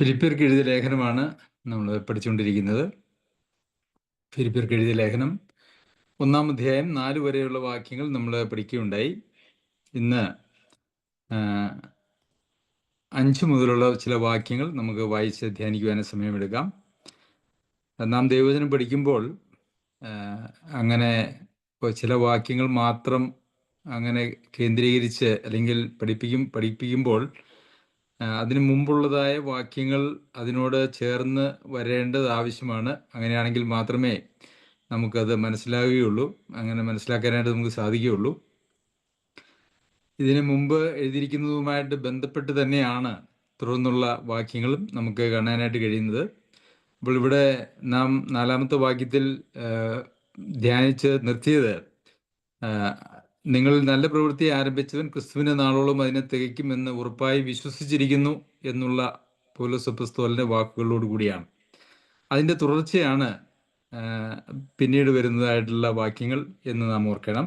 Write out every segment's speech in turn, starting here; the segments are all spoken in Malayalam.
ഫിലിപ്പിയർക്ക് എഴുതിയ ലേഖനമാണ് നമ്മൾ പഠിച്ചുകൊണ്ടിരിക്കുന്നത്. ഫിലിപ്പിയർക്ക് എഴുതിയ ലേഖനം. ഒന്നാം അധ്യായം നാല് വരെയുള്ള വാക്യങ്ങൾ നമ്മൾ പഠിക്കുകയുണ്ടായി. ഇന്ന് അഞ്ച് മുതലുള്ള ചില വാക്യങ്ങൾ നമുക്ക് വായിച്ച് ധ്യാനിക്കുവാനും സമയമെടുക്കാം. നാം ദൈവചനം പഠിക്കുമ്പോൾ അങ്ങനെ ചില വാക്യങ്ങൾ മാത്രം അങ്ങനെ കേന്ദ്രീകരിച്ച് അല്ലെങ്കിൽ പഠിപ്പിക്കും പഠിപ്പിക്കുമ്പോൾ അതിനു മുമ്പുള്ളതായ വാക്യങ്ങൾ അതിനോട് ചേർന്ന് വരേണ്ടത് ആവശ്യമാണ്. അങ്ങനെയാണെങ്കിൽ മാത്രമേ നമുക്കത് മനസ്സിലാകുകയുള്ളൂ അങ്ങനെ മനസ്സിലാക്കാനായിട്ട് നമുക്ക് സാധിക്കുകയുള്ളൂ. ഇതിനു മുമ്പ് എഴുതിയിരിക്കുന്നതുമായിട്ട് ബന്ധപ്പെട്ട് തന്നെയാണ് തുടർന്നുള്ള വാക്യങ്ങളും നമുക്ക് കാണാനായിട്ട് കഴിയുന്നത്. അപ്പോൾ ഇവിടെ നാം നാലാമത്തെ വാക്യത്തിൽ ധ്യാനിച്ച് നിർത്തിയത് നിങ്ങൾ നല്ല പ്രവൃത്തി ആരംഭിച്ചവൻ ക്രിസ്തുവിന്റെ നാളോളം അതിനെ തികയ്ക്കുമെന്ന് ഉറപ്പായി വിശ്വസിച്ചിരിക്കുന്നു എന്നുള്ള പൗലോസപ്പസ്തോലിന്റെ വാക്കുകളോട് കൂടിയാണ്. അതിന്റെ തുടർച്ചയാണ് പിന്നീട് വരുന്നതായിട്ടുള്ള വാക്യങ്ങൾ എന്ന് നാം ഓർക്കണം.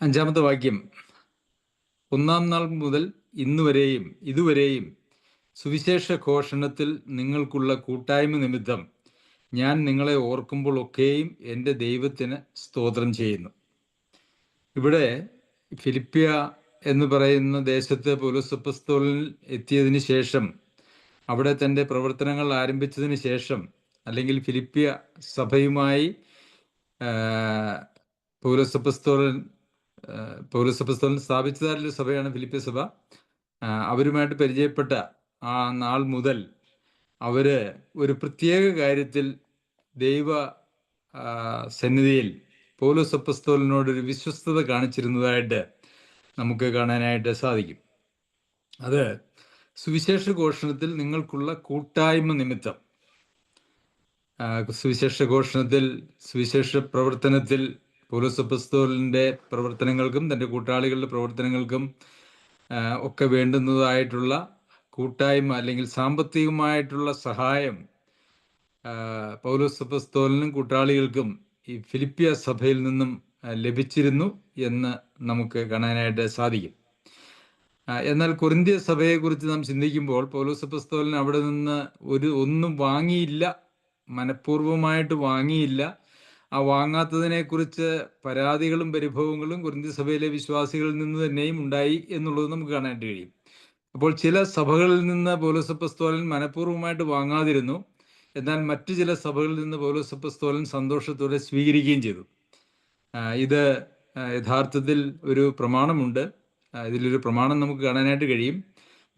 അഞ്ചാമത്തെ വാക്യം ഒന്നാം നാൾ മുതൽ ഇന്നുവരെയും ഇതുവരെയും സുവിശേഷ ഘോഷണത്തിൽ നിങ്ങൾക്കുള്ള കൂട്ടായ്മ നിമിത്തം ഞാൻ നിങ്ങളെ ഓർക്കുമ്പോൾ ഒക്കെയും എന്റെ ദൈവത്തിന് സ്തോത്രം ചെയ്യുന്നു. ഇവിടെ ഫിലിപ്പിയ എന്ന് പറയുന്ന ദേശത്ത് പൗലോസപ്പസ്തോലിൽ എത്തിയതിന് ശേഷം അവിടെ തന്റെ പ്രവർത്തനങ്ങൾ ആരംഭിച്ചതിന് ശേഷം അല്ലെങ്കിൽ ഫിലിപ്പിയ സഭയുമായി ആ, പൗലോസപ്പസ്തോലൻ സ്ഥാപിച്ചതായിട്ടുള്ള സഭയാണ് ഫിലിപ്പിയ സഭ. അവരുമായിട്ട് പരിചയപ്പെട്ട ആ നാൾ മുതൽ അവർ ഒരു പ്രത്യേക കാര്യത്തിൽ ദൈവ സന്നിധിയിൽ പൗലോസ് അപ്പസ്തോലിനോട് ഒരു വിശ്വസ്തത കാണിച്ചിരുന്നതായിട്ട് നമുക്ക് കാണാനായിട്ട് സാധിക്കും. അത് സുവിശേഷ ഘോഷണത്തിൽ നിങ്ങൾക്കുള്ള കൂട്ടായ്മ നിമിത്തം. സുവിശേഷ ഘോഷണത്തിൽ സുവിശേഷ പ്രവർത്തനത്തിൽ പൗലോസ് അപ്പസ്തോലിന്റെ പ്രവർത്തനങ്ങൾക്കും തന്റെ കൂട്ടാളികളുടെ പ്രവർത്തനങ്ങൾക്കും ഒക്കെ വേണ്ടുന്നതായിട്ടുള്ള കൂട്ടായ്മ അല്ലെങ്കിൽ സാമ്പത്തികമായിട്ടുള്ള സഹായം പൗലോസ് കൂട്ടാളികൾക്കും ഈ ഫിലിപ്പിയ സഭയിൽ നിന്നും ലഭിച്ചിരുന്നു എന്ന് നമുക്ക് കാണാനായിട്ട് സാധിക്കും. എന്നാൽ കൊറിന്തിയ സഭയെക്കുറിച്ച് നാം ചിന്തിക്കുമ്പോൾ പൗലോസ് അപ്പസ്തോലൻ അവിടെ നിന്ന് ഒരു ഒന്നും വാങ്ങിയില്ല മനഃപൂർവമായിട്ട് വാങ്ങിയില്ല. ആ വാങ്ങാത്തതിനെക്കുറിച്ച് പരാതികളും പരിഭവങ്ങളും കുറിന്തി സഭയിലെ വിശ്വാസികളിൽ നിന്ന് തന്നെയും ഉണ്ടായി എന്നുള്ളത് നമുക്ക് കാണാനായിട്ട് കഴിയും. അപ്പോൾ ചില സഭകളിൽ നിന്ന് പൗലോസപ്പസ്തോലൻ മനഃപൂർവമായിട്ട് വാങ്ങാതിരുന്നു. എന്നാൽ മറ്റു ചില സഭകളിൽ നിന്ന് പൗലോസപ്പസ്തോലൻ സന്തോഷത്തോടെ സ്വീകരിക്കുകയും ചെയ്തു. ഇത് യഥാർത്ഥത്തിൽ ഒരു പ്രമാണമുണ്ട്. ഇതിലൊരു പ്രമാണം നമുക്ക് കാണാനായിട്ട് കഴിയും.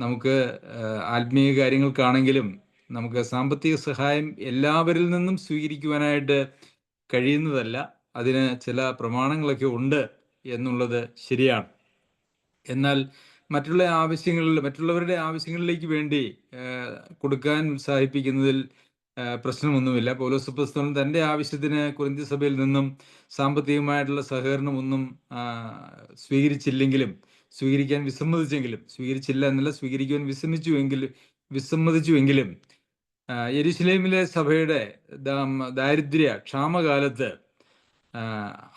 നമുക്ക് ആത്മീയ കാര്യങ്ങൾക്കാണെങ്കിലും നമുക്ക് സാമ്പത്തിക സഹായം എല്ലാവരിൽ നിന്നും സ്വീകരിക്കുവാനായിട്ട് കഴിയുന്നതല്ല. അതിന് ചില പ്രമാണങ്ങളൊക്കെ ഉണ്ട് എന്നുള്ളത് ശരിയാണ്. എന്നാൽ മറ്റുള്ള ആവശ്യങ്ങളിൽ മറ്റുള്ളവരുടെ ആവശ്യങ്ങളിലേക്ക് വേണ്ടി കൊടുക്കാൻ ഉത്സാഹിപ്പിക്കുന്നതിൽ പ്രശ്നമൊന്നുമില്ല. പൗലോസ് പുസ്തകം തന്റെ ആവശ്യത്തിന് കുറിന്തി സഭയിൽ നിന്നും സാമ്പത്തികമായിട്ടുള്ള സഹകരണം ഒന്നും സ്വീകരിച്ചില്ലെങ്കിലും സ്വീകരിക്കാൻ വിസമ്മതിച്ചെങ്കിലും സ്വീകരിച്ചില്ല എന്നല്ല സ്വീകരിക്കുവാൻ വിസമ്മിച്ചുവെങ്കിലും വിസമ്മതിച്ചുവെങ്കിലും യരുസലേമിലെ സഭയുടെ ദാരിദ്ര്യ ക്ഷാമകാലത്ത്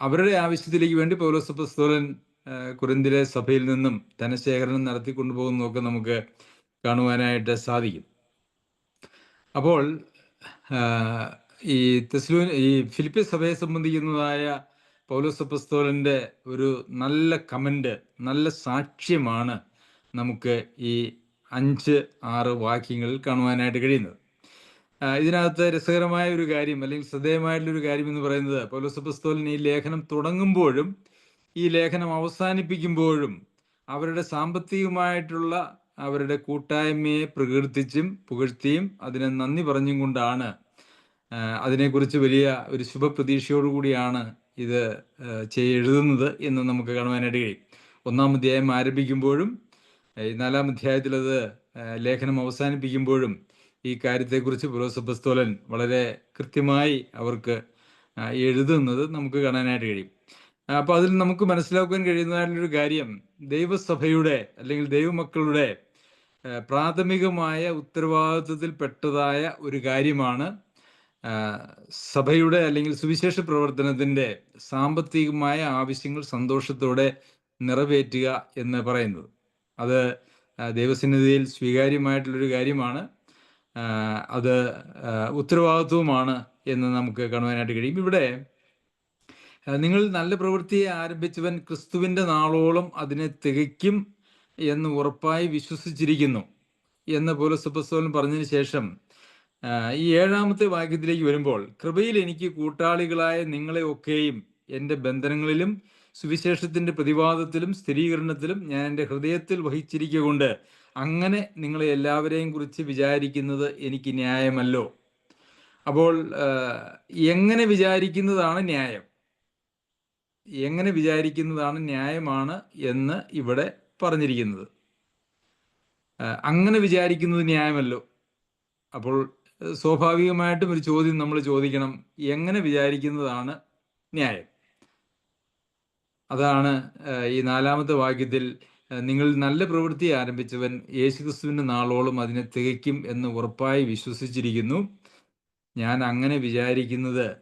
അവരുടെ ആവശ്യത്തിലേക്ക് വേണ്ടി പൗലോസ് പുസ്തകൻ കുറിന്തിലെ സഭയിൽ നിന്നും ധനശേഖരണം നടത്തി കൊണ്ടുപോകുന്നതൊക്കെ നമുക്ക് കാണുവാനായിട്ട് സാധിക്കും. അപ്പോൾ ഈ തെസ്ലൂ ഈ ഫിലിപ്പിയ സഭയെ സംബന്ധിക്കുന്നതായ പൗലോസ് അപ്പസ്തോലന്റെ ഒരു നല്ല കമന്റ് നല്ല സാക്ഷ്യമാണ് നമുക്ക് ഈ അഞ്ച് ആറ് വാക്യങ്ങളിൽ കാണുവാനായിട്ട് കഴിയുന്നത്. ഇതിനകത്ത് രസകരമായ ഒരു കാര്യം അല്ലെങ്കിൽ ശ്രദ്ധേയമായിട്ടുള്ള ഒരു കാര്യം എന്ന് പറയുന്നത് പൗലോസ് ഈ ലേഖനം തുടങ്ങുമ്പോഴും ഈ ലേഖനം അവസാനിപ്പിക്കുമ്പോഴും അവരുടെ സാമ്പത്തികമായിട്ടുള്ള അവരുടെ കൂട്ടായ്മയെ പ്രകീർത്തിച്ചും പുകഴ്ത്തിയും അതിനെ നന്ദി പറഞ്ഞും കൊണ്ടാണ് അതിനെക്കുറിച്ച് വലിയ ഒരു ശുഭപ്രതീക്ഷയോടുകൂടിയാണ് ഇത് എഴുതുന്നത് എന്ന് നമുക്ക് കാണുവാനായിട്ട് കഴിയും. ഒന്നാം അധ്യായം ആരംഭിക്കുമ്പോഴും നാലാം അധ്യായത്തിൽ അത് ലേഖനം അവസാനിപ്പിക്കുമ്പോഴും ഈ കാര്യത്തെക്കുറിച്ച് പുരോസഭസ്തോലൻ വളരെ കൃത്യമായി അവർക്ക് എഴുതുന്നത് നമുക്ക് കാണാനായിട്ട് കഴിയും. അപ്പോൾ അതിൽ നമുക്ക് മനസ്സിലാക്കാൻ കഴിയുന്നതായിട്ടുള്ളൊരു കാര്യം ദൈവസഭയുടെ അല്ലെങ്കിൽ ദൈവമക്കളുടെ പ്രാഥമികമായ ഉത്തരവാദിത്വത്തിൽ പെട്ടതായ ഒരു കാര്യമാണ് സഭയുടെ അല്ലെങ്കിൽ സുവിശേഷ പ്രവർത്തനത്തിന്റെ സാമ്പത്തികമായ ആവശ്യങ്ങൾ സന്തോഷത്തോടെ നിറവേറ്റുക എന്ന് പറയുന്നത്. അത് ദൈവസന്നിധിയിൽ സ്വീകാര്യമായിട്ടുള്ളൊരു കാര്യമാണ്. അത് ഉത്തരവാദിത്വമാണ് എന്ന് നമുക്ക് കാണുവാനായിട്ട് കഴിയും. ഇവിടെ നിങ്ങൾ നല്ല പ്രവൃത്തിയെ ആരംഭിച്ചവൻ ക്രിസ്തുവിന്റെ നാളോളം അതിനെ തികയ്ക്കും എന്ന് ഉറപ്പായി വിശ്വസിച്ചിരിക്കുന്നു. എന്ന് പോലീസ് പറഞ്ഞതിന് ശേഷം ഈ ഏഴാമത്തെ വാക്യത്തിലേക്ക് വരുമ്പോൾ കൃപയിൽ എനിക്ക് കൂട്ടാളികളായ നിങ്ങളെ ഒക്കെയും എന്റെ ബന്ധനങ്ങളിലും സുവിശേഷത്തിന്റെ പ്രതിവാദത്തിലും സ്ഥിരീകരണത്തിലും ഞാൻ എന്റെ ഹൃദയത്തിൽ വഹിച്ചിരിക്കൊണ്ട് അങ്ങനെ നിങ്ങളെ എല്ലാവരെയും കുറിച്ച് വിചാരിക്കുന്നത് എനിക്ക് ന്യായമല്ലോ. അപ്പോൾ എങ്ങനെ വിചാരിക്കുന്നതാണ് ന്യായം? എങ്ങനെ വിചാരിക്കുന്നതാണ് ന്യായമാണ് എന്ന് ഇവിടെ പറഞ്ഞിരിക്കുന്നത്. അങ്ങനെ വിചാരിക്കുന്നത് ന്യായമല്ലോ. അപ്പോൾ സ്വാഭാവികമായിട്ടും ഒരു ചോദ്യം നമ്മൾ ചോദിക്കണം. എങ്ങനെ വിചാരിക്കുന്നതാണ് ന്യായം? അതാണ് ഈ നാലാമത്തെ വാക്യത്തിൽ നിങ്ങൾ നല്ല പ്രവൃത്തി ആരംഭിച്ചവൻ യേശുക്രിസ്തുവിന്റെ നാളോളം അതിനെ തികയ്ക്കും എന്ന് ഉറപ്പായി വിശ്വസിച്ചിരിക്കുന്നു. ഞാൻ അങ്ങനെ വിചാരിക്കുന്നത്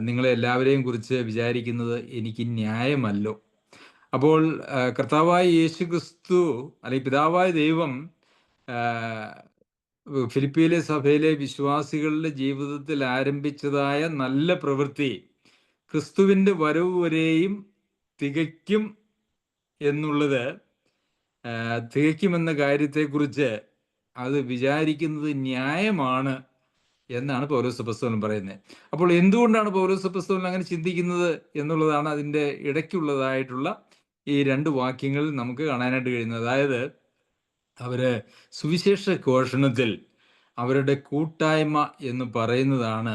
നിങ്ങളെ എല്ലാവരെയും കുറിച്ച് വിചാരിക്കുന്നത് എനിക്ക് ന്യായമല്ലോ. അപ്പോൾ കർത്താവായ യേശു ക്രിസ്തു അല്ലെങ്കിൽ പിതാവായ ദൈവം ഫിലിപ്പീലെ സഭയിലെ വിശ്വാസികളുടെ ജീവിതത്തിൽ ആരംഭിച്ചതായ നല്ല പ്രവൃത്തി ക്രിസ്തുവിന്റെ വരവ് വരെയും തികയ്ക്കും എന്നുള്ളത് തികയ്ക്കുമെന്ന കാര്യത്തെക്കുറിച്ച് അത് വിചാരിക്കുന്നത് ന്യായമാണ് എന്നാണ് പൗലോസ് പുസ്തകം പറയുന്നത്. അപ്പോൾ എന്തുകൊണ്ടാണ് പൗലോസ് പുസ്തകം അങ്ങനെ ചിന്തിക്കുന്നത് എന്നുള്ളതാണ് അതിന്റെ ഇടയ്ക്കുള്ളതായിട്ടുള്ള ഈ രണ്ട് വാക്യങ്ങളിൽ നമുക്ക് കാണാനായിട്ട് കഴിയുന്നത്. അതായത് അവർ സുവിശേഷ ഘോഷണത്തിൽ അവരുടെ കൂട്ടായ്മ എന്ന് പറയുന്നതാണ്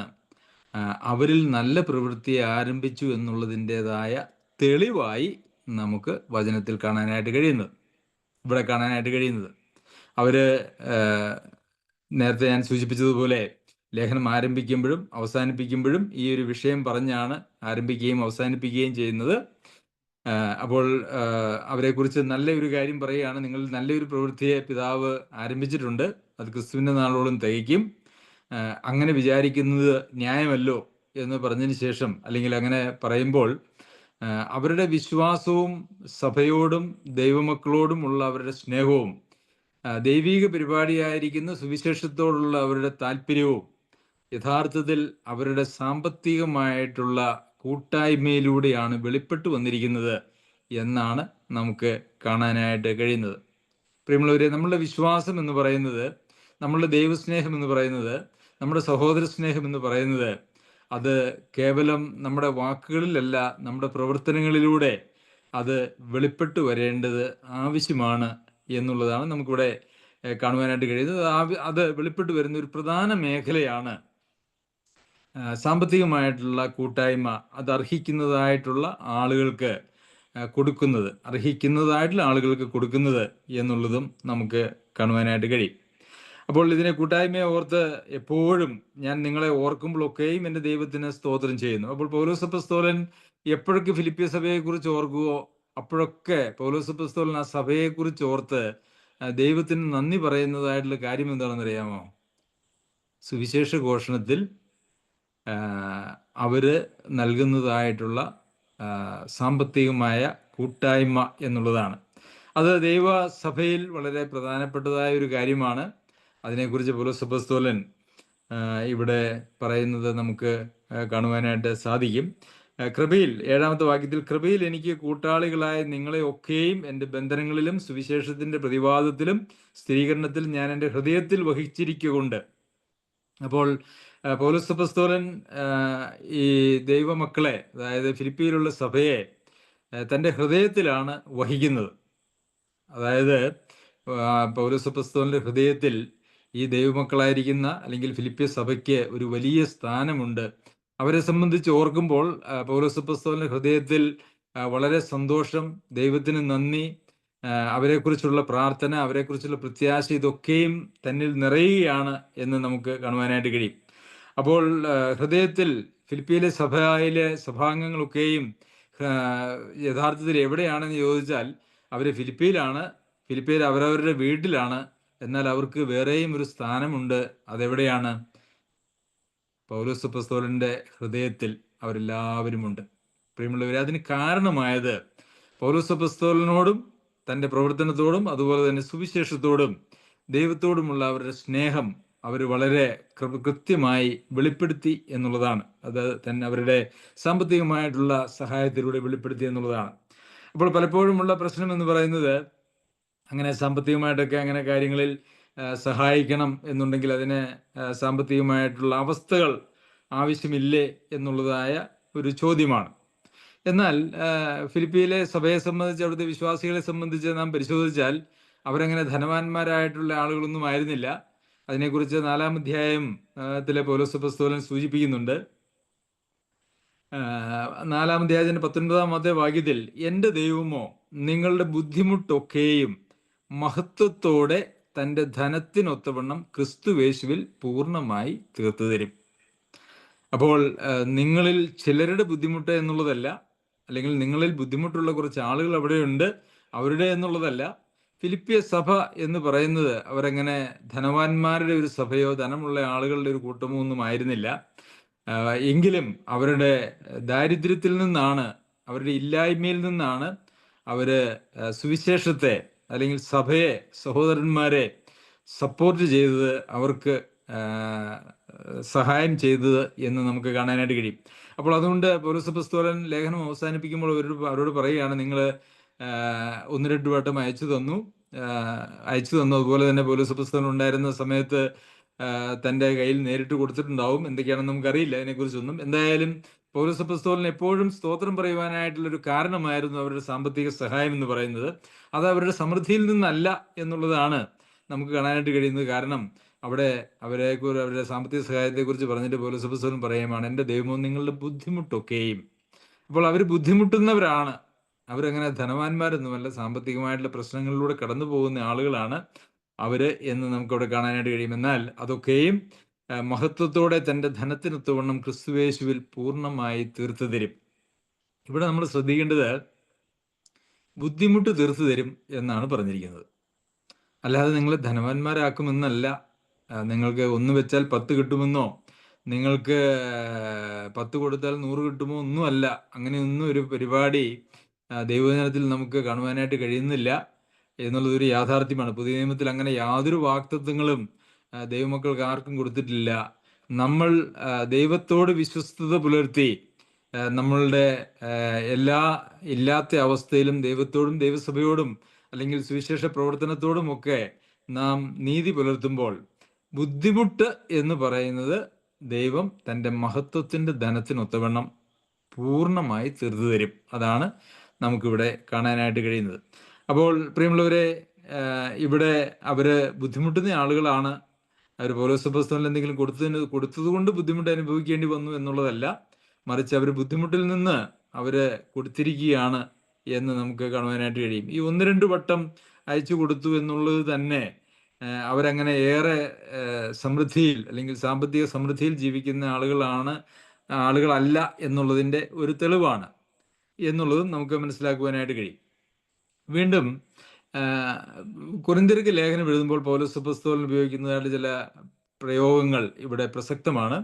അവരിൽ നല്ല പ്രവൃത്തി ആരംഭിച്ചു എന്നുള്ളതിന്റെതായ തെളിവായി നമുക്ക് വചനത്തിൽ കാണാനായിട്ട് കഴിയുന്നത്. ഇവിടെ കാണാനായിട്ട് കഴിയുന്നത്. അവർ നേരത്തെ ഞാൻ സൂചിപ്പിച്ചതുപോലെ ലേഖനം ആരംഭിക്കുമ്പോഴും അവസാനിപ്പിക്കുമ്പോഴും ഈ ഒരു വിഷയം പറഞ്ഞാണ് ആരംഭിക്കുകയും അവസാനിപ്പിക്കുകയും ചെയ്യുന്നത്. അപ്പോൾ അവരെക്കുറിച്ച് നല്ലൊരു കാര്യം പറയുകയാണ്. നിങ്ങൾ നല്ലൊരു പ്രവൃത്തിയെ പിതാവ് ആരംഭിച്ചിട്ടുണ്ട്. അത് ക്രിസ്തുവിന്റെ നാളോളം തികയ്ക്കും. അങ്ങനെ വിചാരിക്കുന്നത് ന്യായമല്ലോ എന്ന് പറഞ്ഞതിന് ശേഷം അല്ലെങ്കിൽ അങ്ങനെ പറയുമ്പോൾ അവരുടെ വിശ്വാസവും സഭയോടും ദൈവമക്കളോടും ഉള്ള അവരുടെ സ്നേഹവും ദൈവീക പരിപാടിയായിരിക്കുന്ന സുവിശേഷത്തോടുള്ള അവരുടെ താല്പര്യവും യഥാർത്ഥത്തിൽ അവരുടെ സാമ്പത്തികമായിട്ടുള്ള കൂട്ടായ്മയിലൂടെയാണ് വെളിപ്പെട്ടു വന്നിരിക്കുന്നത് എന്നാണ് നമുക്ക് കാണാനായിട്ട് കഴിയുന്നത്. പ്രിയമുള്ളവരെ നമ്മളുടെ വിശ്വാസം എന്ന് പറയുന്നത് നമ്മളുടെ ദൈവസ്നേഹം എന്ന് പറയുന്നത് നമ്മുടെ സഹോദര സ്നേഹം എന്ന് പറയുന്നത് അത് കേവലം നമ്മുടെ വാക്കുകളിലല്ല നമ്മുടെ പ്രവർത്തനങ്ങളിലൂടെ അത് വെളിപ്പെട്ടു വരേണ്ടത് ആവശ്യമാണ് എന്നുള്ളതാണ് നമുക്കിവിടെ കാണുവാനായിട്ട് കഴിയുന്നത്. അത് വെളിപ്പെട്ടു വരുന്ന ഒരു പ്രധാന മേഖലയാണ് സാമ്പത്തികമായിട്ടുള്ള കൂട്ടായ്മ അത് അർഹിക്കുന്നതായിട്ടുള്ള ആളുകൾക്ക് കൊടുക്കുന്നത് അർഹിക്കുന്നതായിട്ടുള്ള ആളുകൾക്ക് കൊടുക്കുന്നത് എന്നുള്ളതും നമുക്ക് കാണുവാനായിട്ട് കഴിയും. അപ്പോൾ ഇതിനെ കൂട്ടായ്മയെ ഓർത്ത് എപ്പോഴും ഞാൻ നിങ്ങളെ ഓർക്കുമ്പോഴൊക്കെയും എന്റെ ദൈവത്തിന് സ്തോത്രം ചെയ്യുന്നു. അപ്പോൾ പൗലോസപ്പസ്തോലൻ എപ്പോഴൊക്കെ ഫിലിപ്പിയ സഭയെക്കുറിച്ച് ഓർക്കുവോ അപ്പോഴൊക്കെ പൗലോസപ്പസ്തോലൻ ആ സഭയെക്കുറിച്ച് ഓർത്ത് ദൈവത്തിന് നന്ദി പറയുന്നതായിട്ടുള്ള കാര്യം എന്താണെന്ന് അറിയാമോ സുവിശേഷ ഘോഷണത്തിൽ ആ, അവർ നൽകുന്നതായിട്ടുള്ള സാമ്പത്തികമായ കൂട്ടായ്മ എന്നുള്ളതാണ്. അത് ദൈവസഭയിൽ വളരെ പ്രധാനപ്പെട്ടതായ ഒരു കാര്യമാണ്. അതിനെക്കുറിച്ച് പുലസപ്പസ്തോലൻ ഇവിടെ പറയുന്നത് നമുക്ക് കാണുവാനായിട്ട് സാധിക്കും. കൃപയിൽ ഏഴാമത്തെ വാക്യത്തിൽ കൃപയിൽ എനിക്ക് കൂട്ടാളികളായ നിങ്ങളെ ഒക്കെയും എന്റെ ബന്ധനങ്ങളിലും സുവിശേഷത്തിന്റെ പ്രതിവാദത്തിലും സ്ഥിരീകരണത്തിലും ഞാൻ എന്റെ ഹൃദയത്തിൽ വഹിച്ചിരിക്കുകൊണ്ട്. അപ്പോൾ പൗലോസ് അപ്പോസ്തലൻ ആ, ഈ ദൈവമക്കളെ അതായത് ഫിലിപ്പിയിലുള്ള സഭയെ തന്റെ ഹൃദയത്തിലാണ് വഹിക്കുന്നത്. അതായത് ആ, പൗലോസ് അപ്പോസ്തലന്റെ ഹൃദയത്തിൽ ഈ ദൈവമക്കളായിരിക്കുന്ന അല്ലെങ്കിൽ ഫിലിപ്പിയ സഭയ്ക്ക് ഒരു വലിയ സ്ഥാനമുണ്ട്. അവരെ സംബന്ധിച്ച് ഓർക്കുമ്പോൾ ആ, പൗലോസ് അപ്പോസ്തലന്റെ ഹൃദയത്തിൽ വളരെ സന്തോഷം ദൈവത്തിന് നന്ദി അവരെക്കുറിച്ചുള്ള പ്രാർത്ഥന അവരെക്കുറിച്ചുള്ള പ്രത്യാശ ഇതൊക്കെയും തന്നിൽ നിറയുകയാണ് എന്ന് നമുക്ക് കാണുവാനായിട്ട് കഴിയും. അപ്പോൾ ഹൃദയത്തിൽ ഫിലിപ്പീലെ സഭയിലെ സഭാംഗങ്ങളൊക്കെയും യഥാർത്ഥത്തിൽ എവിടെയാണെന്ന് ചോദിച്ചാൽ അവർ ഫിലിപ്പീലാണ് ഫിലിപ്പിയിൽ അവരവരുടെ വീട്ടിലാണ്. എന്നാൽ അവർക്ക് വേറെയും ഒരു സ്ഥാനമുണ്ട്. അതെവിടെയാണ്? പൗലോസ് പുസ്തകന്റെ ഹൃദയത്തിൽ അവരെല്ലാവരുമുണ്ട് പ്രിയമുള്ളവർ അതിന് കാരണമായത് പൗലോസ് പുസ്തകനോടും തന്റെ പ്രവർത്തനത്തോടും അതുപോലെ തന്നെ സുവിശേഷത്തോടും ദൈവത്തോടുമുള്ള അവരുടെ സ്നേഹം അവർ വളരെ കൃത്യമായി വെളിപ്പെടുത്തി എന്നുള്ളതാണ്. അത് തന്നെ അവരുടെ സാമ്പത്തികമായിട്ടുള്ള സഹായത്തിലൂടെ വെളിപ്പെടുത്തി എന്നുള്ളതാണ്. അപ്പോൾ പലപ്പോഴുമുള്ള പ്രശ്നം എന്ന് പറയുന്നത് അങ്ങനെ സാമ്പത്തികമായിട്ടൊക്കെ അങ്ങനെ കാര്യങ്ങളിൽ സഹായിക്കണം എന്നുണ്ടെങ്കിൽ അതിന് സാമ്പത്തികമായിട്ടുള്ള അവസ്ഥകൾ ആവശ്യമില്ലേ എന്നുള്ളതായ ഒരു ചോദ്യമാണ്. എന്നാൽ ഫിലിപ്പീനിലെ സഭയെ സംബന്ധിച്ച് അവിടുത്തെ വിശ്വാസികളെ സംബന്ധിച്ച് നാം പരിശോധിച്ചാൽ അവരങ്ങനെ ധനവാന്മാരായിട്ടുള്ള ആളുകളൊന്നും ആയിരുന്നില്ല. അതിനെക്കുറിച്ച് നാലാം അധ്യായം ത്തിലെ പൗലോസ് പ്രസ്തോലൻ സൂചിപ്പിക്കുന്നുണ്ട്. നാലാം അധ്യായത്തിന്റെ പത്തൊൻപതാമത്തെ വാക്യത്തിൽ എന്റെ ദൈവമോ നിങ്ങളുടെ ബുദ്ധിമുട്ടൊക്കെയും മഹത്വത്തോടെ തന്റെ ധനത്തിനൊത്തവണ്ണം ക്രിസ്തുവേശുവിൽ പൂർണമായി തീർത്തു തരും അപ്പോൾ നിങ്ങളിൽ ചിലരുടെ ബുദ്ധിമുട്ട് എന്നുള്ളതല്ല അല്ലെങ്കിൽ നിങ്ങളിൽ ബുദ്ധിമുട്ടുള്ള കുറച്ച് ആളുകൾ അവിടെയുണ്ട്. അവരുടെ എന്നുള്ളതല്ല ഫിലിപ്പിയ സഭ എന്ന് പറയുന്നത് അവരങ്ങനെ ധനവാന്മാരുടെ ഒരു സഭയോ ധനമുള്ള ആളുകളുടെ ഒരു കൂട്ടമോ ഒന്നും ആയിരുന്നില്ല. എങ്കിലും അവരുടെ ദാരിദ്ര്യത്തിൽ നിന്നാണ് അവരുടെ ഇല്ലായ്മയിൽ നിന്നാണ് അവർ സുവിശേഷത്തെ അല്ലെങ്കിൽ സഭയെ സഹോദരന്മാരെ സപ്പോർട്ട് ചെയ്തത് അവർക്ക് സഹായം ചെയ്തത് എന്ന് നമുക്ക് കാണാനായിട്ട് കഴിയും. അപ്പോൾ അതുകൊണ്ട് പൗരസ സ്തോലൻ ലേഖനം അവസാനിപ്പിക്കുമ്പോൾ അവരോട് അവരോട് പറയുകയാണ് നിങ്ങൾ ഒന്ന് രണ്ട് വട്ടം അയച്ചു തന്നു. അയച്ചു തന്നു. അതുപോലെ തന്നെ പോലീസ് പ്രസ്ഥാനം ഉണ്ടായിരുന്ന സമയത്ത് തന്റെ കയ്യിൽ നേരിട്ട് കൊടുത്തിട്ടുണ്ടാവും. എന്തൊക്കെയാണെന്ന് നമുക്കറിയില്ല. അതിനെക്കുറിച്ചൊന്നും. എന്തായാലും പൗരസ പ്രസ്തോലിന് എപ്പോഴും സ്തോത്രം പറയുവാനായിട്ടുള്ളൊരു കാരണമായിരുന്നു അവരുടെ സാമ്പത്തിക സഹായം എന്ന് പറയുന്നത്. അത് അവരുടെ സമൃദ്ധിയിൽ നിന്നല്ല എന്നുള്ളതാണ് നമുക്ക് കാണാനായിട്ട് കഴിയുന്നത് കാരണം. അവിടെ അവരെ അവരുടെ സാമ്പത്തിക സഹായത്തെക്കുറിച്ച് പറഞ്ഞിട്ട് പൗരസ പുസ്തകം പറയുകയാണ് എന്റെ ദൈവമോ നിങ്ങളുടെ ബുദ്ധിമുട്ടൊക്കെയും. അപ്പോൾ അവർ ബുദ്ധിമുട്ടുന്നവരാണ്. അവരങ്ങനെ ധനവാന്മാരൊന്നുമല്ല സാമ്പത്തികമായിട്ടുള്ള പ്രശ്നങ്ങളിലൂടെ കടന്നു പോകുന്ന ആളുകളാണ് അവർ എന്ന് നമുക്കവിടെ കാണാനായിട്ട് കഴിയും. എന്നാൽ അതൊക്കെയും മഹത്വത്തോടെ തന്റെ ധനത്തിനൊത്തവണ്ണം ക്രിസ്തുവേശുവിൽ പൂർണമായി തീർത്തു തരും. ഇവിടെ നമ്മൾ ശ്രദ്ധിക്കേണ്ടത് ബുദ്ധിമുട്ട് തീർത്തു തരും എന്നാണ് പറഞ്ഞിരിക്കുന്നത്. അല്ലാതെ നിങ്ങളെ ധനവാന്മാരാക്കുമെന്നല്ല നിങ്ങൾക്ക് ഒന്ന് വെച്ചാൽ പത്ത് കിട്ടുമെന്നോ നിങ്ങൾക്ക് പത്ത് കൊടുത്താൽ നൂറ് കിട്ടുമോ ഒന്നുമല്ല. അങ്ങനെയൊന്നും ഒരു പരിപാടി ദൈവജനത്തിൽ നമുക്ക് കാണുവാനായിട്ട് കഴിയുന്നില്ല എന്നുള്ളതൊരു യാഥാർത്ഥ്യമാണ്. പുതിയ നിയമത്തിൽ അങ്ങനെ യാതൊരു വാക്തത്വങ്ങളും ദൈവമക്കൾക്ക് ആർക്കും കൊടുത്തിട്ടില്ല. നമ്മൾ ദൈവത്തോട് വിശ്വസ്തത പുലർത്തി നമ്മളുടെ എല്ലാ ഇല്ലാത്ത അവസ്ഥയിലും ദൈവത്തോടും ദൈവസഭയോടും അല്ലെങ്കിൽ സുവിശേഷ പ്രവർത്തനത്തോടും ഒക്കെ നാം നീതി പുലർത്തുമ്പോൾ ബുദ്ധിമുട്ട് എന്ന് പറയുന്നത് ദൈവം തന്റെ മഹത്വത്തിന്റെ ധനത്തിനൊത്തവണ്ണം പൂർണമായി തീർത്തു തരും അതാണ് നമുക്കിവിടെ കാണാനായിട്ട് കഴിയുന്നത്. അപ്പോൾ പ്രിയമുള്ളവരെ ഇവിടെ അവർ ബുദ്ധിമുട്ടുന്ന ആളുകളാണ്. അവർ പോലീസ് പുസ്തകത്തിൽ എന്തെങ്കിലും കൊടുത്തതിന് കൊടുത്തതുകൊണ്ട് ബുദ്ധിമുട്ട് അനുഭവിക്കേണ്ടി വന്നു എന്നുള്ളതല്ല. മറിച്ച് അവർ ബുദ്ധിമുട്ടിൽ നിന്ന് അവർ കൊടുത്തിരിക്കുകയാണ് എന്ന് നമുക്ക് കാണുവാനായിട്ട് കഴിയും. ഈ ഒന്ന് രണ്ട് വട്ടം അയച്ചു കൊടുത്തു എന്നുള്ളത് തന്നെ അവരങ്ങനെ ഏറെ സമൃദ്ധിയിൽ അല്ലെങ്കിൽ സാമ്പത്തിക സമൃദ്ധിയിൽ ജീവിക്കുന്ന ആളുകളാണ് ആളുകളല്ല എന്നുള്ളതിന്റെ ഒരു തെളിവാണ്. എന്നുള്ളതും നമുക്ക് മനസ്സിലാക്കുവാനായിട്ട് കഴിയും. വീണ്ടും കുറിന്തിരക്ക് ലേഖനം എഴുതുമ്പോൾ പൗലോസ് പുസ്തകത്തിൽ ഉപയോഗിക്കുന്നതായിട്ട് ചില പ്രയോഗങ്ങൾ ഇവിടെ പ്രസക്തമാണ്.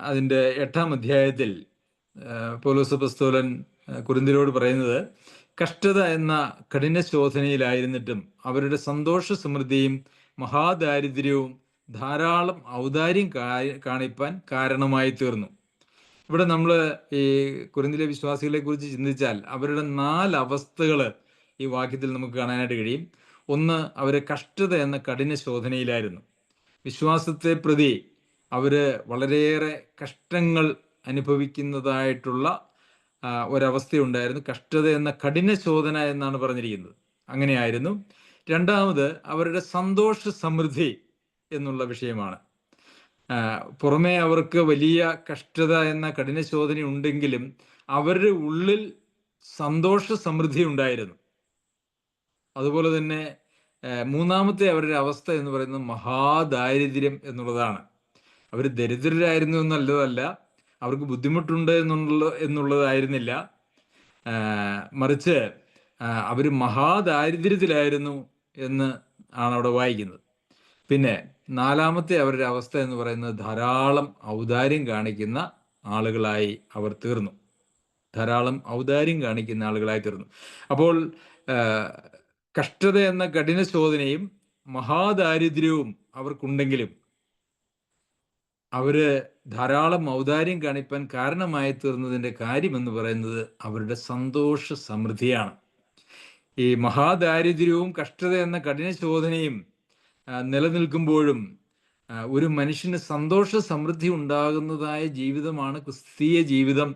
അതിന്റെ എട്ടാം അധ്യായത്തിൽ പൗലോസ് പുസ്തകൻ കുരിന്തിരോട് പറയുന്നത് കഷ്ടത എന്ന കഠിന ശോധനയിലായിരുന്നിട്ടും അവരുടെ സന്തോഷ സമൃദ്ധിയും മഹാദാരിദ്ര്യവും ധാരാളം ഔദാര്യം കാണിപ്പാൻ കാരണമായി തീർന്നു ഇവിടെ നമ്മൾ ഈ കുരിന്തിലെ വിശ്വാസികളെ കുറിച്ച് ചിന്തിച്ചാൽ അവരുടെ നാല് അവസ്ഥകൾ ഈ വാക്യത്തിൽ നമുക്ക് കാണാനായിട്ട് കഴിയും. ഒന്ന് അവരെ കഷ്ടത എന്ന കഠിന ശോധനയിലായിരുന്നു. വിശ്വാസത്തെ പ്രതി അവർ വളരെയേറെ കഷ്ടങ്ങൾ അനുഭവിക്കുന്നതായിട്ടുള്ള ഒരവസ്ഥയുണ്ടായിരുന്നു. കഷ്ടത എന്ന കഠിന ശോധന എന്നാണ് പറഞ്ഞിരിക്കുന്നത്. അങ്ങനെയായിരുന്നു. രണ്ടാമത് അവരുടെ സന്തോഷ സമൃദ്ധി എന്നുള്ള വിഷയമാണ്. പുറമേ അവർക്ക് വലിയ കഷ്ടത എന്ന കഠിന ശോധന ഉണ്ടെങ്കിലും അവരുടെ ഉള്ളിൽ സന്തോഷ സമൃദ്ധി ഉണ്ടായിരുന്നു. അതുപോലെ തന്നെ മൂന്നാമത്തെ അവരുടെ അവസ്ഥ എന്ന് പറയുന്നത് മഹാദാരിദ്ര്യം എന്നുള്ളതാണ്. അവർ ദരിദ്രരായിരുന്നു എന്നുള്ളതല്ല അവർക്ക് ബുദ്ധിമുട്ടുണ്ട് എന്നുള്ള എന്നുള്ളതായിരുന്നില്ല. മറിച്ച് അവർ മഹാദാരിദ്ര്യത്തിലായിരുന്നു എന്ന് ആണ് അവിടെ വായിക്കുന്നത്. പിന്നെ നാലാമത്തെ അവരുടെ അവസ്ഥ എന്ന് പറയുന്നത് ധാരാളം ഔദാര്യം കാണിക്കുന്ന ആളുകളായി അവർ തീർന്നു. ധാരാളം ഔദാര്യം കാണിക്കുന്ന ആളുകളായി തീർന്നു. അപ്പോൾ കഷ്ടത എന്ന കഠിന ശോധനയും മഹാദാരിദ്ര്യവും അവർക്കുണ്ടെങ്കിലും അവർ ധാരാളം ഔദാര്യം കാണിപ്പാൻ കാരണമായി തീർന്നതിന്റെ കാര്യം എന്ന് പറയുന്നത് അവരുടെ സന്തോഷ സമൃദ്ധിയാണ്. ഈ മഹാദാരിദ്ര്യവും കഷ്ടത എന്ന കഠിന ശോധനയും നിലനിൽക്കുമ്പോഴും ഒരു മനുഷ്യന് സന്തോഷ സമൃദ്ധി ഉണ്ടാകുന്നതായ ജീവിതമാണ് ക്രിസ്തീയ ജീവിതം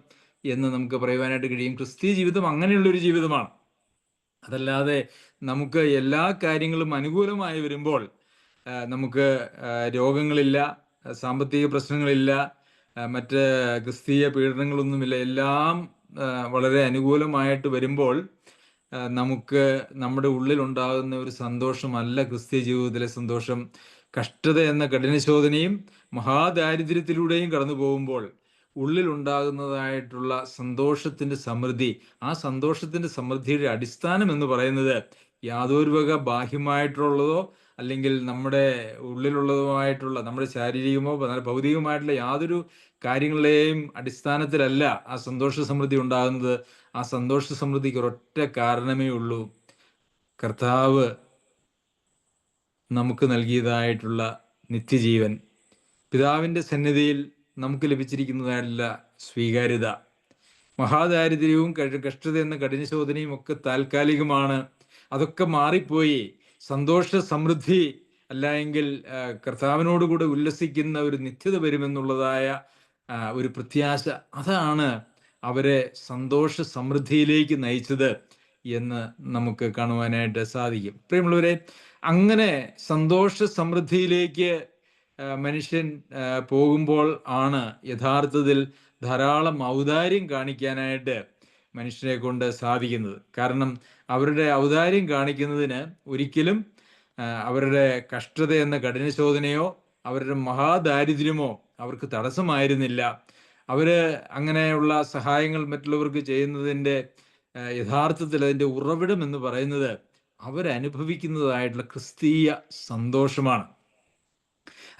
എന്ന് നമുക്ക് പറയുവാനായിട്ട് കഴിയും. ക്രിസ്തീയ ജീവിതം അങ്ങനെയുള്ള ഒരു ജീവിതമാണ്. അതല്ലാതെ നമുക്ക് എല്ലാ കാര്യങ്ങളും അനുകൂലമായി വരുമ്പോൾ നമുക്ക് രോഗങ്ങളില്ല സാമ്പത്തിക പ്രശ്നങ്ങളില്ല മറ്റ് ക്രിസ്തീയ പീഡനങ്ങളൊന്നുമില്ല എല്ലാം വളരെ അനുകൂലമായിട്ട് വരുമ്പോൾ നമുക്ക് നമ്മുടെ ഉള്ളിൽ ഉണ്ടാകുന്ന ഒരു സന്തോഷമല്ല ക്രിസ്ത്യ ജീവിതത്തിലെ സന്തോഷം. കഷ്ടത എന്ന കഠിനശോധനയും മഹാദാരിദ്ര്യത്തിലൂടെയും കടന്നു പോകുമ്പോൾ ഉള്ളിലുണ്ടാകുന്നതായിട്ടുള്ള സന്തോഷത്തിന്റെ സമൃദ്ധി ആ സന്തോഷത്തിന്റെ സമൃദ്ധിയുടെ അടിസ്ഥാനം എന്ന് പറയുന്നത് യാതൊരു വക ബാഹ്യമായിട്ടുള്ളതോ അല്ലെങ്കിൽ നമ്മുടെ ഉള്ളിലുള്ളതുമായിട്ടുള്ള നമ്മുടെ ശാരീരികമോ ഭൗതികമായിട്ടുള്ള യാതൊരു കാര്യങ്ങളെയും അടിസ്ഥാനത്തിലല്ല ആ സന്തോഷ സമൃദ്ധി ഉണ്ടാകുന്നത്. ആ സന്തോഷ സമൃദ്ധിക്ക് ഒരൊറ്റ കാരണമേ ഉള്ളൂ. കർത്താവ് നമുക്ക് നൽകിയതായിട്ടുള്ള നിത്യജീവൻ. പിതാവിന്റെ സന്നിധിയിൽ നമുക്ക് ലഭിച്ചിരിക്കുന്നതായിട്ടുള്ള സ്വീകാര്യത. മഹാദാരിദ്ര്യവും കഷ്ടതയെന്ന കഷ്ടത എന്ന കഠിനശോധനയും ഒക്കെ താൽക്കാലികമാണ്. അതൊക്കെ മാറിപ്പോയി. സന്തോഷ സമൃദ്ധി അല്ല എങ്കിൽ കർത്താവിനോടുകൂടെ ഉല്ലസിക്കുന്ന ഒരു നിത്യത വരുമെന്നുള്ളതായ ഒരു പ്രത്യാശ. അതാണ് അവരെ സന്തോഷ സമൃദ്ധിയിലേക്ക് നയിച്ചത് എന്ന് നമുക്ക് കാണുവാനായിട്ട് സാധിക്കും. പ്രിയമുള്ളവരെ അങ്ങനെ സന്തോഷ സമൃദ്ധിയിലേക്ക് മനുഷ്യൻ പോകുമ്പോൾ ആണ് യഥാർത്ഥത്തിൽ ധാരാളം ഔദാര്യം കാണിക്കാനായിട്ട് മനുഷ്യരെ കൊണ്ട് സാധിക്കുന്നത്. കാരണം അവരുടെ ഔദാര്യം കാണിക്കുന്നതിന് ഒരിക്കലും അവരുടെ കഷ്ടത എന്ന കഠിനശോധനയോ അവരുടെ മഹാദാരിദ്ര്യമോ അവർക്ക് തടസ്സമായിരുന്നില്ല. അവർ അങ്ങനെയുള്ള സഹായങ്ങൾ മറ്റുള്ളവർക്ക് ചെയ്യുന്നതിന്റെ യഥാർത്ഥത്തിൽ അതിന്റെ ഉറവിടം എന്ന് പറയുന്നത് അവരനുഭവിക്കുന്നതായിട്ടുള്ള ക്രിസ്തീയ സന്തോഷമാണ്.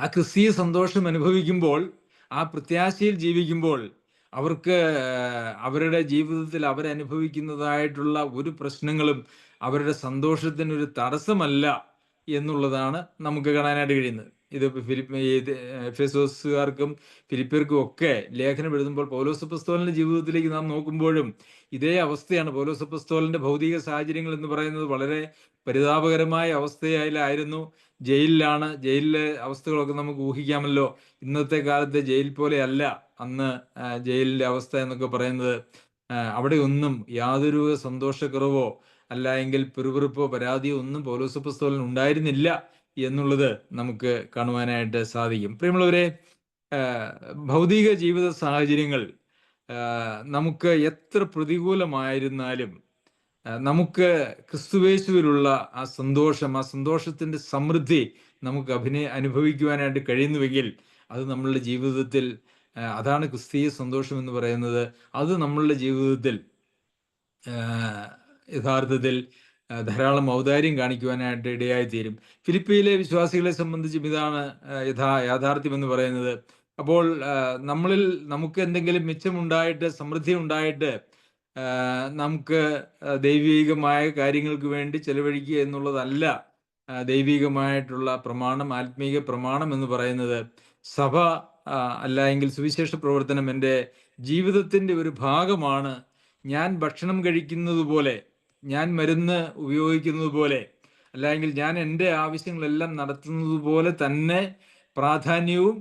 ആ ക്രിസ്തീയ സന്തോഷം അനുഭവിക്കുമ്പോൾ ആ പ്രത്യാശയിൽ ജീവിക്കുമ്പോൾ അവർക്ക് അവരുടെ ജീവിതത്തിൽ അവരനുഭവിക്കുന്നതായിട്ടുള്ള ഒരു പ്രശ്നങ്ങളും അവരുടെ സന്തോഷത്തിനൊരു തടസ്സമല്ല എന്നുള്ളതാണ് നമുക്ക് കാണാനായിട്ട് കഴിയുന്നത്. ഇത് ഫിലിപ്പ് എഫേസോസുകാർക്കും ഫിലിപ്പിയർക്കും ഒക്കെ ലേഖനം എഴുതുമ്പോൾ പൗലോസ് പുസ്തോലിന്റെ ജീവിതത്തിലേക്ക് നാം നോക്കുമ്പോഴും ഇതേ അവസ്ഥയാണ് പൗലോസ് പുസ്തോലിന്റെ ഭൗതിക സാഹചര്യങ്ങൾ എന്ന് പറയുന്നത് വളരെ പരിതാപകരമായ അവസ്ഥയിലായിരുന്നു. ജയിലിലാണ് ജയിലിലെ അവസ്ഥകളൊക്കെ നമുക്ക് ഊഹിക്കാമല്ലോ. ഇന്നത്തെ കാലത്തെ ജയിൽ പോലെയല്ല അന്ന് ജയിലിന്റെ അവസ്ഥ എന്നൊക്കെ പറയുന്നത്. അവിടെ ഒന്നും യാതൊരു സന്തോഷക്കുറവോ അല്ല എങ്കിൽ പിറുപിറുപ്പോ പരാതിയോ ഒന്നും പൗലോസ് പുസ്തകത്തിൽ ഉണ്ടായിരുന്നില്ല. എന്നുള്ളത് നമുക്ക് കാണുവാനായിട്ട് സാധിക്കും. പ്രിയമുള്ളവരെ ഭൗതിക ജീവിത സാഹചര്യങ്ങൾ നമുക്ക് എത്ര പ്രതികൂലമായിരുന്നാലും നമുക്ക് ക്രിസ്തുവേശുവിലുള്ള ആ സന്തോഷം ആ സന്തോഷത്തിന്റെ സമൃദ്ധി നമുക്ക് അഭിനയ അനുഭവിക്കുവാനായിട്ട് കഴിയുന്നുവെങ്കിൽ അത് നമ്മളുടെ ജീവിതത്തിൽ അതാണ് ക്രിസ്തീയ സന്തോഷം എന്ന് പറയുന്നത്. അത് നമ്മളുടെ ജീവിതത്തിൽ യഥാർത്ഥത്തിൽ ധാരാളം ഔദാര്യം കാണിക്കുവാനായിട്ട് ഇടയായി തീരും ഫിലിപ്പീനിലെ വിശ്വാസികളെ സംബന്ധിച്ചും ഇതാണ് യഥാ യാഥാർത്ഥ്യം എന്ന് പറയുന്നത്. അപ്പോൾ നമ്മളിൽ നമുക്ക് എന്തെങ്കിലും മിച്ചമുണ്ടായിട്ട് സമൃദ്ധി ഉണ്ടായിട്ട് നമുക്ക് ദൈവികമായ കാര്യങ്ങൾക്ക് വേണ്ടി ചെലവഴിക്കുക എന്നുള്ളതല്ല ദൈവികമായിട്ടുള്ള പ്രമാണം ആത്മീക പ്രമാണം എന്ന് പറയുന്നത്. സഭ അല്ല എങ്കിൽ സുവിശേഷ പ്രവർത്തനം എന്റെ ജീവിതത്തിന്റെ ഒരു ഭാഗമാണ്. ഞാൻ ഭക്ഷണം കഴിക്കുന്നത് പോലെ ഞാൻ മരുന്ന് ഉപയോഗിക്കുന്നത് പോലെ അല്ലെങ്കിൽ ഞാൻ എന്റെ ആവശ്യങ്ങളെല്ലാം നടത്തുന്നത് പോലെ തന്നെ പ്രാധാന്യവും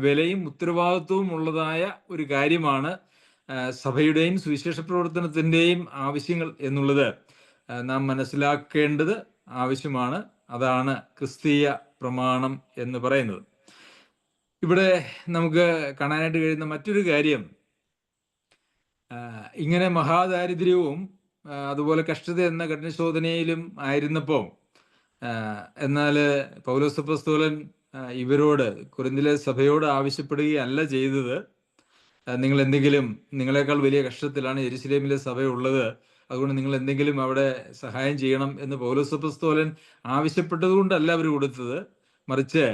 വിലയും ഉത്തരവാദിത്വവും ഉള്ളതായ ഒരു കാര്യമാണ് സഭയുടെയും സുവിശേഷ പ്രവർത്തനത്തിന്റെയും ആവശ്യങ്ങൾ എന്നുള്ളത്. നാം മനസ്സിലാക്കേണ്ടത് ആവശ്യമാണ്. അതാണ് ക്രിസ്തീയ പ്രമാണം എന്ന് പറയുന്നത്. ഇവിടെ നമുക്ക് കാണാനായിട്ട് കഴിയുന്ന മറ്റൊരു കാര്യം ഇങ്ങനെ മഹാദാരിദ്ര്യവും അതുപോലെ കഷ്ടത എന്ന കഠിനശോധനയിലും ആയിരുന്നപ്പോൾ എന്നാൽ പൗലോസപ്പസ്തോലൻ ഇവരോട് കുറിന്തിലെ സഭയോട് ആവശ്യപ്പെടുകയല്ല ചെയ്തത്. നിങ്ങൾ എന്തെങ്കിലും നിങ്ങളെക്കാൾ വലിയ കഷ്ടത്തിലാണ് എരുസലേമിലെ സഭയുള്ളത് അതുകൊണ്ട് നിങ്ങൾ എന്തെങ്കിലും അവിടെ സഹായം ചെയ്യണം എന്ന് പൗലോസപ്പസ്തോലൻ ആവശ്യപ്പെട്ടത് കൊണ്ടല്ല അവർ കൊടുത്തത്. മറിച്ച്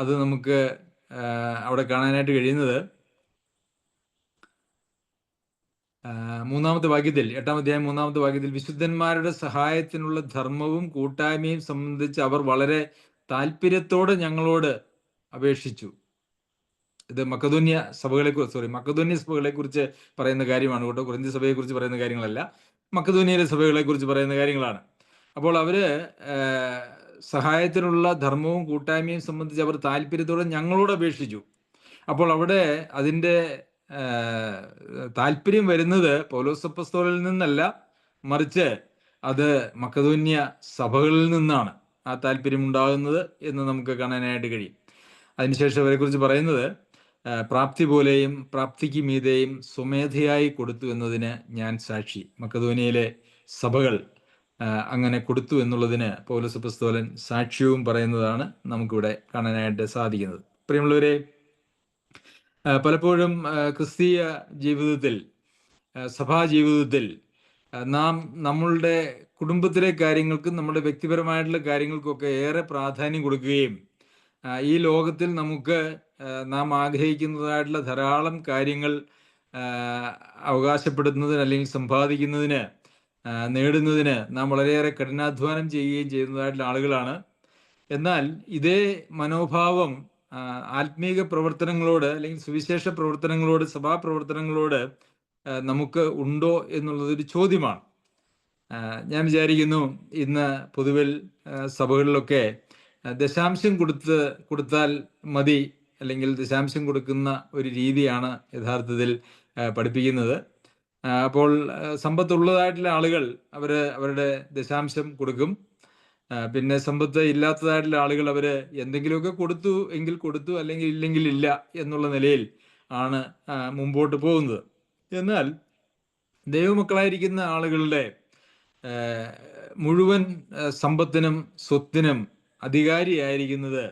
അത് നമുക്ക് അവിടെ കാണാനായിട്ട് കഴിയുന്നത് ആ, മൂന്നാമത്തെ വാക്യത്തിൽ എട്ടാം അധ്യായം മൂന്നാമത്തെ വാക്യത്തിൽ വിശുദ്ധന്മാരുടെ സഹായത്തിനുള്ള ധർമ്മവും കൂട്ടായ്മയും സംബന്ധിച്ച് അവർ വളരെ താല്പര്യത്തോടെ ഞങ്ങളോട് അപേക്ഷിച്ചു. ഇത് മക്കതോന്യ സഭകളെ കുറിച്ച് സോറി മക്കതോന്യ സഭകളെ കുറിച്ച് പറയുന്ന കാര്യമാണ് കേട്ടോ. കുറഞ്ഞ സഭയെ കുറിച്ച് പറയുന്ന കാര്യങ്ങളല്ല. മക്കതോന്യയിലെ സഭകളെ കുറിച്ച് പറയുന്ന കാര്യങ്ങളാണ്. അപ്പോൾ അവർ സഹായത്തിനുള്ള ധർമ്മവും കൂട്ടായ്മയും സംബന്ധിച്ച് അവർ താല്പര്യത്തോടെ ഞങ്ങളോട് അപേക്ഷിച്ചു. അപ്പോൾ അവിടെ അതിന്റെ താല്പര്യം വരുന്നത് പൗലോസപ്പസ്തോളിൽ നിന്നല്ല മറിച്ച് അത് മക്കതൂന്യ സഭകളിൽ നിന്നാണ് ആ താല്പര്യം ഉണ്ടാകുന്നത് എന്ന് നമുക്ക് കാണാനായിട്ട് കഴിയും. അതിനുശേഷം അവരെക്കുറിച്ച് പറയുന്നത് പ്രാപ്തി പോലെയും പ്രാപ്തിക്ക് മീതെയും സ്വമേധയായി കൊടുത്തു എന്നതിന് ഞാൻ സാക്ഷി. മക്കതോനിയയിലെ സഭകൾ അങ്ങനെ കൊടുത്തു എന്നുള്ളതിന് പൗലസപ്പസ്തോലൻ സാക്ഷ്യവും പറയുന്നതാണ് നമുക്കിവിടെ കാണാനായിട്ട് സാധിക്കുന്നത്. പ്രിയമുള്ളവരെ പലപ്പോഴും ക്രിസ്തീയ ജീവിതത്തിൽ സഭാ ജീവിതത്തിൽ നാം നമ്മളുടെ കുടുംബത്തിലെ കാര്യങ്ങൾക്കും നമ്മുടെ വ്യക്തിപരമായിട്ടുള്ള കാര്യങ്ങൾക്കൊക്കെ ഏറെ പ്രാധാന്യം കൊടുക്കുകയും ഈ ലോകത്തിൽ നമുക്ക് നാം ആഗ്രഹിക്കുന്നതായിട്ടുള്ള ധാരാളം കാര്യങ്ങൾ അവകാശപ്പെടുന്നതിന് അല്ലെങ്കിൽ സമ്പാദിക്കുന്നതിന് നേടുന്നതിന് നാം വളരെയേറെ കഠിനാധ്വാനം ചെയ്യുകയും ചെയ്യുന്നതായിട്ടുള്ള ആളുകളാണ്. എന്നാൽ ഇതേ മനോഭാവം ആത്മീക പ്രവർത്തനങ്ങളോട് അല്ലെങ്കിൽ സുവിശേഷ പ്രവർത്തനങ്ങളോട് സഭാ പ്രവർത്തനങ്ങളോട് നമുക്ക് ഉണ്ടോ എന്നുള്ളത് ഒരു ചോദ്യമാണ്. ഞാൻ വിചാരിക്കുന്നു ഇന്ന് പൊതുവിൽ സഭകളിലൊക്കെ ദശാംശം കൊടുത്ത് കൊടുത്താൽ മതി അല്ലെങ്കിൽ ദശാംശം കൊടുക്കുന്ന ഒരു രീതിയാണ് യഥാർത്ഥത്തിൽ പഠിപ്പിക്കുന്നത്. അപ്പോൾ സമ്പത്തുള്ളതായിട്ടുള്ള ആളുകൾ അവർ അവരുടെ ദശാംശം കൊടുക്കും. പിന്നെ സമ്പത്ത് ഇല്ലാത്തതായിട്ടുള്ള ആളുകൾ അവർ എന്തെങ്കിലുമൊക്കെ കൊടുത്തു എങ്കിൽ കൊടുത്തു അല്ലെങ്കിൽ ഇല്ലെങ്കിൽ ഇല്ല എന്നുള്ള നിലയിൽ ആണ് മുമ്പോട്ട് പോകുന്നത്. എന്നാൽ ദൈവമക്കളായിരിക്കുന്ന ആളുകളുടെ മുഴുവൻ സമ്പത്തിനും സ്വത്തിനും അധികാരിയായിരിക്കുന്നത്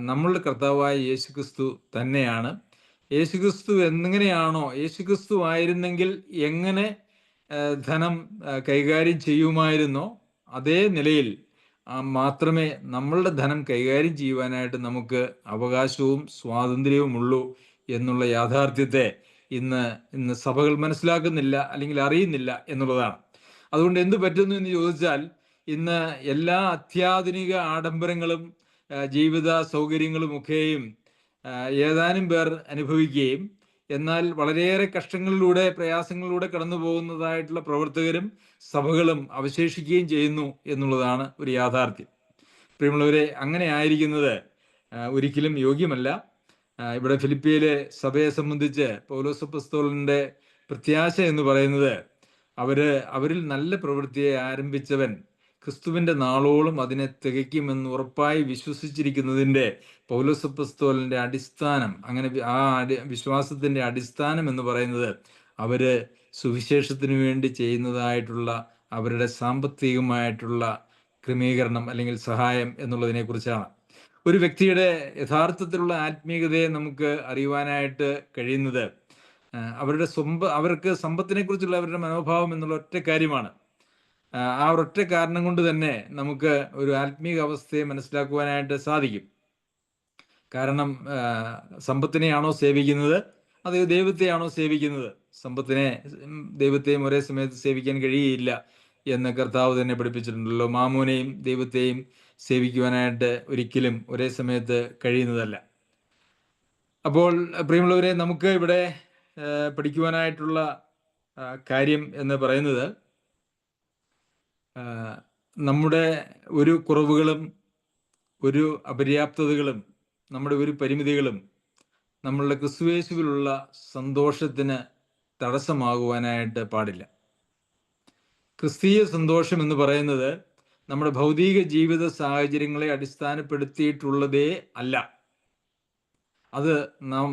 നമ്മളുടെ കർത്താവായ യേശുക്രിസ്തു തന്നെയാണ്. യേശുക്രിസ്തു എങ്ങനെയാണോ യേശുക്രിസ്തു ആയിരുന്നെങ്കിൽ എങ്ങനെ ധനം കൈകാര്യം ചെയ്യുമായിരുന്നോ അതേ നിലയിൽ മാത്രമേ നമ്മളുടെ ധനം കൈകാര്യം ചെയ്യുവാനായിട്ട് നമുക്ക് അവകാശവും സ്വാതന്ത്ര്യവും ഉള്ളൂ എന്നുള്ള യാഥാർത്ഥ്യത്തെ ഇന്ന് ഇന്ന് സഭകൾ മനസ്സിലാക്കുന്നില്ല അല്ലെങ്കിൽ അറിയുന്നില്ല എന്നുള്ളതാണ്. അതുകൊണ്ട് എന്ത് പറ്റുന്നു എന്ന് ചോദിച്ചാൽ ഇന്ന് എല്ലാ അത്യാധുനിക ആഡംബരങ്ങളും ജീവിത സൗകര്യങ്ങളും ഒക്കെയും ഏതാനും പേർ അനുഭവിക്കുകയും എന്നാൽ വളരെയേറെ കഷ്ടങ്ങളിലൂടെ പ്രയാസങ്ങളിലൂടെ കടന്നു പോകുന്നതായിട്ടുള്ള പ്രവർത്തകരും സഭകളും അവശേഷിക്കുകയും ചെയ്യുന്നു എന്നുള്ളതാണ് ഒരു യാഥാർത്ഥ്യം. പ്രിയമുള്ളവരെ അങ്ങനെ ആയിരിക്കുന്നത് ഒരിക്കലും യോഗ്യമല്ല. ഇവിടെ ഫിലിപ്പിയിലെ സഭയെ സംബന്ധിച്ച് പൗലോസപ്പസ്തോലിന്റെ പ്രത്യാശ എന്ന് പറയുന്നത് അവർ അവരിൽ നല്ല പ്രവൃത്തിയെ ആരംഭിച്ചവൻ ക്രിസ്തുവിന്റെ നാളോളം അതിനെ തികയ്ക്കുമെന്ന് ഉറപ്പായി വിശ്വസിച്ചിരിക്കുന്നതിന്റെ പൗലോസപ്പസ്തോലിന്റെ അടിസ്ഥാനം അങ്ങനെ ആ വിശ്വാസത്തിന്റെ അടിസ്ഥാനം എന്ന് പറയുന്നത് അവർ സുവിശേഷത്തിന് വേണ്ടി ചെയ്യുന്നതായിട്ടുള്ള അവരുടെ സാമ്പത്തികമായിട്ടുള്ള ക്രമീകരണം അല്ലെങ്കിൽ സഹായം എന്നുള്ളതിനെ കുറിച്ചാണ് ഒരു വ്യക്തിയുടെ യഥാർത്ഥത്തിലുള്ള ആത്മീയതയെ നമുക്ക് അറിയുവാനായിട്ട് കഴിയുന്നത് അവരുടെ സ്വമ്പ അവർക്ക് സമ്പത്തിനെ കുറിച്ചുള്ള അവരുടെ മനോഭാവം എന്നുള്ള ഒറ്റ കാര്യമാണ്. ആ, ഒരൊറ്റ കാരണം കൊണ്ട് തന്നെ നമുക്ക് ഒരു ആത്മീക അവസ്ഥയെ മനസ്സിലാക്കുവാനായിട്ട് സാധിക്കും. കാരണം സമ്പത്തിനെയാണോ സേവിക്കുന്നത്? അത് ദൈവത്തെയാണോ സേവിക്കുന്നത്? സമ്പത്തിനെ ദൈവത്തെയും ഒരേ സമയത്ത് സേവിക്കാൻ കഴിയുകയില്ല എന്ന് കർത്താവ് തന്നെ പഠിപ്പിച്ചിട്ടുണ്ടല്ലോ. മാമോനെയും ദൈവത്തെയും സേവിക്കുവാനായിട്ട് ഒരിക്കലും ഒരേ സമയത്ത് കഴിയുന്നതല്ല. അപ്പോൾ പ്രിയമുള്ളവരെ നമുക്ക് ഇവിടെ പഠിക്കുവാനായിട്ടുള്ള കാര്യം എന്ന് പറയുന്നത് നമ്മുടെ ഒരു കുറവുകളും ഒരു അപര്യാപ്തതകളും നമ്മുടെ ഒരു പരിമിതികളും നമ്മളുടെ ക്രിസ്തുവേശുവിലുള്ള സന്തോഷത്തിന് തടസ്സമാകുവാനായിട്ട് പാടില്ല. ക്രിസ്തീയ സന്തോഷം എന്ന് പറയുന്നത് നമ്മുടെ ഭൗതിക ജീവിത സാഹചര്യങ്ങളെ അടിസ്ഥാനപ്പെടുത്തിയിട്ടുള്ളതേ അല്ല. അത് നാം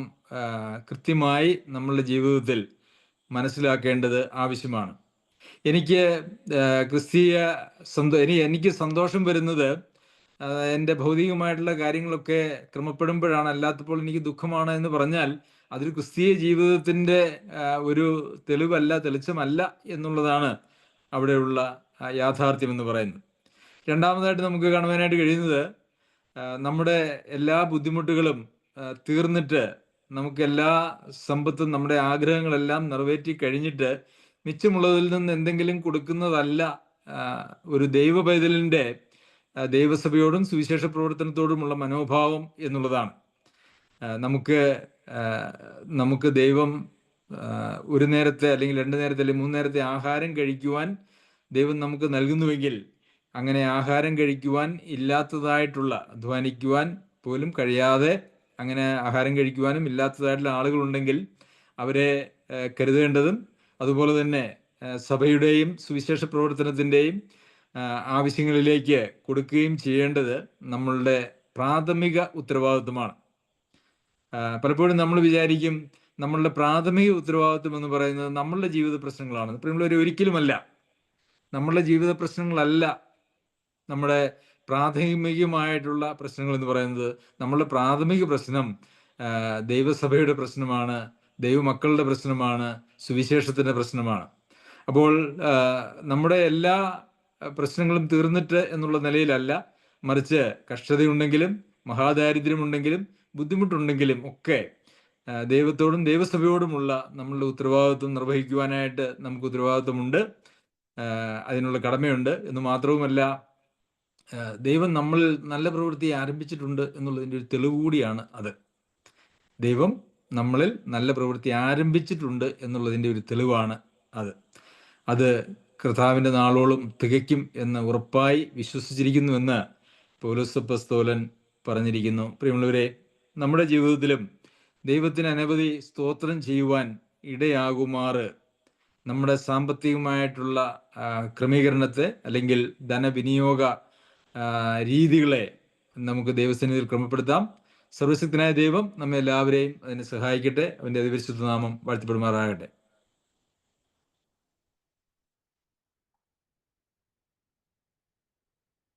കൃത്യമായി നമ്മളുടെ ജീവിതത്തിൽ മനസ്സിലാക്കേണ്ടത് ആവശ്യമാണ്. എനിക്ക് ക്രിസ്തീയ സന്തോ ഇനി എനിക്ക് സന്തോഷം വരുന്നത് എന്റെ ഭൗതികമായിട്ടുള്ള കാര്യങ്ങളൊക്കെ ക്രമപ്പെടുമ്പോഴാണ്. അല്ലാത്തപ്പോൾ എനിക്ക് ദുഃഖമാണ് എന്ന് പറഞ്ഞാൽ അതൊരു ക്രിസ്തീയ ജീവിതത്തിന്റെ ഒരു തെളിവല്ല തെളിച്ചമല്ല എന്നുള്ളതാണ് അവിടെയുള്ള യാഥാർത്ഥ്യം എന്ന് പറയുന്നത്. രണ്ടാമതായിട്ട് നമുക്ക് കാണുവാനായിട്ട് കഴിയുന്നത് നമ്മുടെ എല്ലാ ബുദ്ധിമുട്ടുകളും തീർന്നിട്ട് നമുക്ക് എല്ലാ സമ്പത്തും നമ്മുടെ ആഗ്രഹങ്ങളെല്ലാം നിറവേറ്റി കഴിഞ്ഞിട്ട് മിച്ചമുള്ളതിൽ നിന്ന് എന്തെങ്കിലും കൊടുക്കുന്നതല്ല ഒരു ദൈവ പൈതലിന്റെ ദൈവസഭയോടും സുവിശേഷ പ്രവർത്തനത്തോടുമുള്ള മനോഭാവം എന്നുള്ളതാണ്. നമുക്ക് നമുക്ക് ദൈവം ഒരു നേരത്തെ അല്ലെങ്കിൽ രണ്ട് നേരത്തെ അല്ലെങ്കിൽ മൂന്ന് നേരത്തെ ആഹാരം കഴിക്കുവാൻ ദൈവം നമുക്ക് നൽകുന്നുവെങ്കിൽ അങ്ങനെ ആഹാരം കഴിക്കുവാൻ ഇല്ലാത്തതായിട്ടുള്ള അധ്വാനിക്കുവാൻ പോലും കഴിയാതെ അങ്ങനെ ആഹാരം കഴിക്കുവാനും ഇല്ലാത്തതായിട്ടുള്ള ആളുകളുണ്ടെങ്കിൽ അവരെ കരുതേണ്ടതും അതുപോലെ തന്നെ സഭയുടെയും സുവിശേഷ പ്രവർത്തനത്തിന്റെയും ആവശ്യങ്ങളിലേക്ക് കൊടുക്കുകയും ചെയ്യേണ്ടത് നമ്മളുടെ പ്രാഥമിക ഉത്തരവാദിത്വമാണ്. പലപ്പോഴും നമ്മൾ വിചാരിക്കും നമ്മളുടെ പ്രാഥമിക ഉത്തരവാദിത്വം എന്ന് പറയുന്നത് നമ്മളുടെ ജീവിത പ്രശ്നങ്ങളാണ്. പ്രിയമുള്ളവർ ഒരിക്കലുമല്ല. നമ്മളുടെ ജീവിത പ്രശ്നങ്ങളല്ല നമ്മുടെ പ്രാഥമികമായിട്ടുള്ള പ്രശ്നങ്ങൾ എന്ന് പറയുന്നത്. നമ്മളുടെ പ്രാഥമിക പ്രശ്നം ദൈവസഭയുടെ പ്രശ്നമാണ് ദൈവമക്കളുടെ പ്രശ്നമാണ് സുവിശേഷത്തിന്റെ പ്രശ്നമാണ്. അപ്പോൾ നമ്മുടെ എല്ലാ പ്രശ്നങ്ങളും തീർന്നിട്ട് എന്നുള്ള നിലയിലല്ല മറിച്ച് കഷ്ടതയുണ്ടെങ്കിലും മഹാദാരിദ്ര്യമുണ്ടെങ്കിലും ബുദ്ധിമുട്ടുണ്ടെങ്കിലും ഒക്കെ ദൈവത്തോടും ദൈവസഭയോടുമുള്ള നമ്മളുടെ ഉത്തരവാദിത്വം നിർവഹിക്കുവാനായിട്ട് നമുക്ക് ഉത്തരവാദിത്വമുണ്ട്. അതിനുള്ള കടമയുണ്ട്. എന്ന് മാത്രവുമല്ല ദൈവം നമ്മളിൽ നല്ല പ്രവൃത്തി ആരംഭിച്ചിട്ടുണ്ട് എന്നുള്ളതിന്റെ ഒരു തെളിവ് കൂടിയാണ് അത്. ദൈവം നമ്മളിൽ നല്ല പ്രവൃത്തി ആരംഭിച്ചിട്ടുണ്ട് എന്നുള്ളതിന്റെ ഒരു തെളിവാണ് അത്. അത് കർത്താവിന്റെ നാളോളം തികയ്ക്കും എന്ന് ഉറപ്പായി വിശ്വസിച്ചിരിക്കുന്നുവെന്ന് പൗലോസപ്പസ്തോലൻ പറഞ്ഞിരിക്കുന്നു. പ്രിയമുള്ളവരെ നമ്മുടെ ജീവിതത്തിലും ദൈവത്തിന് അനവധി സ്തോത്രം ചെയ്യുവാൻ ഇടയാകുമാറ് നമ്മുടെ സാമ്പത്തികമായിട്ടുള്ള ക്രമീകരണത്തെ അല്ലെങ്കിൽ ധനവിനിയോഗ രീതികളെ നമുക്ക് ദൈവസന്നിധിയിൽ ക്രമപ്പെടുത്താം. സർവശക്തനായ ദൈവം നമ്മെ എല്ലാവരെയും അതിനെ സഹായിക്കട്ടെ. അവന്റെ അതിവിശുദ്ധ നാമം വാഴ്ത്തപ്പെടുമാറാകട്ടെ.